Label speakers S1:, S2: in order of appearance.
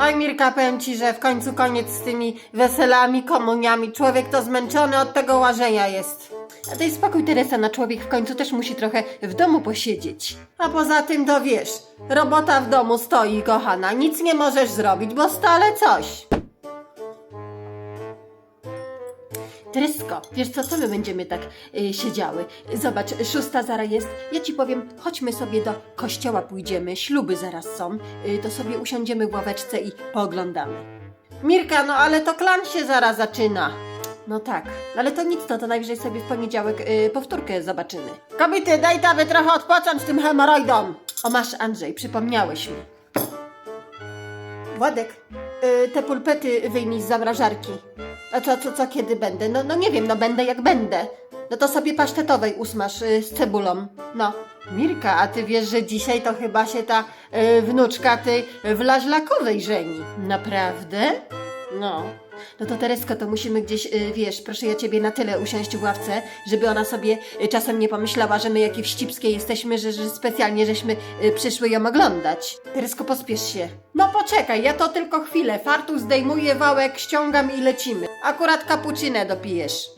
S1: Oj Mirka, powiem ci, że w końcu koniec z tymi weselami, komuniami. Człowiek to zmęczony od tego łażenia jest.
S2: A daj spokój, Teresa, na człowiek w końcu też musi trochę w domu posiedzieć.
S1: A poza tym to wiesz, robota w domu stoi, kochana. Nic nie możesz zrobić, bo stale coś.
S2: Teresko, wiesz co, co my będziemy tak y, siedziały? Zobacz, szósta zara jest. Ja ci powiem, chodźmy sobie do kościoła pójdziemy, śluby zaraz są. Y, to sobie usiądziemy w ławeczce i pooglądamy.
S1: Mirka, no ale to klan się zaraz zaczyna.
S2: No tak, ale to nic, no to najwyżej sobie w poniedziałek y, powtórkę zobaczymy.
S1: Kobiety, daj tawy trochę odpocząć tym hemoroidom.
S2: O masz Andrzej, przypomniałeś mi.
S1: Władek,
S2: te pulpety wyjmij z zamrażarki.
S1: A co, co, co, kiedy będę? No,
S2: No nie wiem, no będę jak będę.
S1: no to sobie pasztetowej usmaż y, z cebulą. No. Mirka, a ty wiesz, że dzisiaj to chyba się ta y, wnuczka tej wlaźlakowej żeni.
S2: Naprawdę?
S1: No.
S2: No to Teresko, to musimy gdzieś, y, wiesz, proszę ja ciebie na tyle usiąść w ławce, żeby ona sobie y, czasem nie pomyślała, że my jakie wścibskie jesteśmy, że, że specjalnie żeśmy y, przyszły ją oglądać. Teresko, pospiesz się.
S1: No poczekaj, ja to tylko chwilę. Fartu zdejmuję, wałek ściągam i lecimy. Akurat kapuczynę dopijesz.